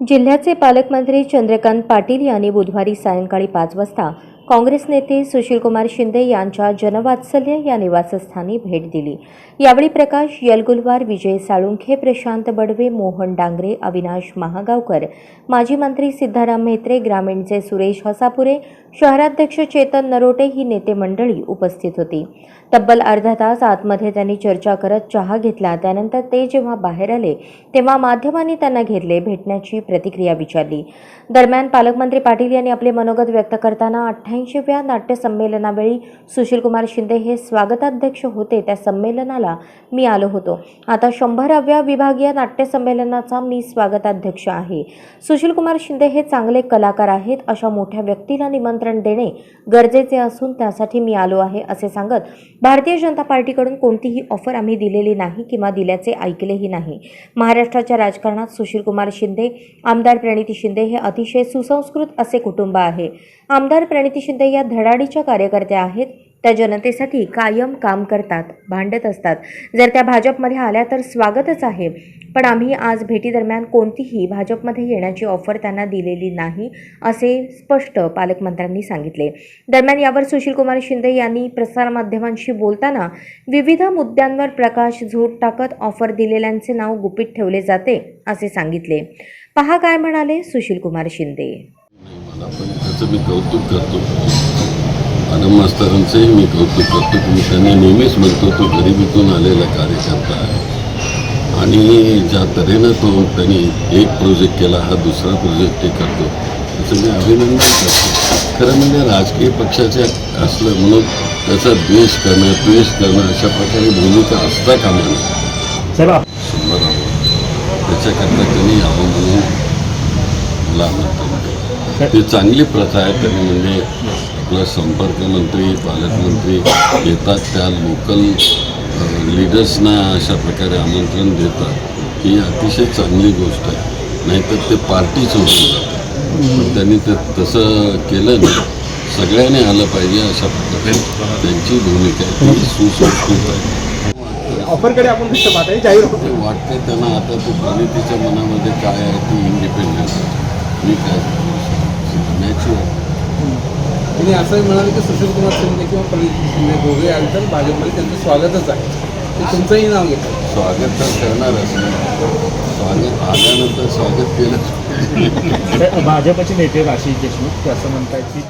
जिल्ह्याचे पालकमंत्री चंद्रकांत पाटील यांनी बुधवारी सायंकाळी पाच वाजता काँग्रेस नेते सुशीलकुमार शिंदे यांच्या जनवात्सल्य या निवासस्थानी भेट दिली. यावेळी प्रकाश यलगुलवार विजय साळुंखे प्रशांत बडवे मोहन डांगरे अविनाश महागावकर माजी मंत्री सिद्धाराम म्हेत्रे ग्रामीणचे सुरेश हसापुरे शहराध्यक्ष चेतन नरोटे ही नेते मंडळी उपस्थित होती. तब्बल अर्धा तास आतमध्ये त्यांनी चर्चा करत चहा घेतला. त्यानंतर ते जेव्हा बाहेर आले तेव्हा माध्यमांनी त्यांना घेरले भेटण्याची प्रतिक्रिया विचारली. दरम्यान पालकमंत्री पाटील यांनी आपले मनोगत व्यक्त करताना अठ्ठ्या शहाऐंशीव्या नाट्यसंमेलनावेळी सुशीलकुमार शिंदे हे स्वागताध्यक्ष होते. त्या संमेलनाला मी आलो होतो. आता शंभराव्या विभागीय नाट्य संमेलनाचा मी स्वागताध्यक्ष आहे. सुशीलकुमार शिंदे हे चांगले कलाकार आहेत अशा मोठ्या व्यक्तीला निमंत्रण देणे गरजेचे असून त्यासाठी मी आलो आहे असे सांगत भारतीय जनता पार्टीकडून कोणतीही ऑफर आम्ही दिलेली नाही किंवा दिल्याचे ऐकलेही नाही. महाराष्ट्राच्या राजकारणात सुशीलकुमार शिंदे आमदार प्रणिती शिंदे हे अतिशय सुसंस्कृत असे कुटुंब आहे. आमदार प्रणिती शिंदे या धडाडीच्या कार्यकर्त्या आहेत. त्या जनतेसाठी कायम काम करतात भांडत असतात. जर त्या भाजपमध्ये आल्या तर स्वागतच आहे. पण आम्ही आज भेटीदरम्यान कोणतीही भाजपमध्ये येण्याची ऑफर त्यांना दिलेली नाही असे स्पष्ट पालकमंत्र्यांनी सांगितले. दरम्यान यावर सुशीलकुमार शिंदे यांनी प्रसारमाध्यमांशी बोलताना विविध मुद्द्यांवर प्रकाश झोत टाकत ऑफर दिलेल्यांचे नाव गुपित ठेवले जाते असे सांगितले. पहा काय म्हणाले सुशीलकुमार शिंदे. मला पण त्याचं मी कौतुक करतो. आनंद मास्तरांचंही मी कौतुक करतो. की मी त्यांना नेहमीच म्हणतो तो गरिबीतून आलेला कार्यकर्ता आहे. आणि ज्या तऱ्हेनं तो त्यांनी एक प्रोजेक्ट केला हा दुसरा प्रोजेक्ट ते करतो. त्याचं मी अभिनंदन करतो. खरं म्हणजे राजकीय पक्षाचे असलं म्हणून त्याचा द्वेष करणं द्वेष करणं अशा प्रकारे भूमिका असता कामा नये. शंभरावर त्याच्याकरता त्यांनी यावं म्हणून मला ती चांगली प्रथा आहे त्यांनी म्हणजे आपला संपर्क मंत्री पालकमंत्री येतात त्या लोकल लिडर्सना अशा प्रकारे आमंत्रण देतात. ही अतिशय चांगली गोष्ट आहे. नाहीतर ते पार्टीच होऊन जातं पण त्यांनी ते तसं केलं नाही. सगळ्यांनी आलं पाहिजे अशा प्रकारे. त्यांची भूमिका आहे. ती सुसंस्कृत आहे. ऑफरकडे आपण कसं पाहत आहे जाहीर ते वाटते त्यांना आता ते प्रणितीच्या मनामध्ये काय आहे ती इंडिपेंडन्स मी काय नॅचरल त्यांनी असंही म्हणाले की सुशील कुमार शिंदे किंवा प्रणित शिंदे दोघे आले तर भाजपमध्ये त्यांचं स्वागतच आहे. ते तुमचंही नाव घेतात. स्वागत तर करणारच. स्वागत आल्यानंतर स्वागत केलं भाजपचे नेते राशी देशमुख ते असं म्हणतात की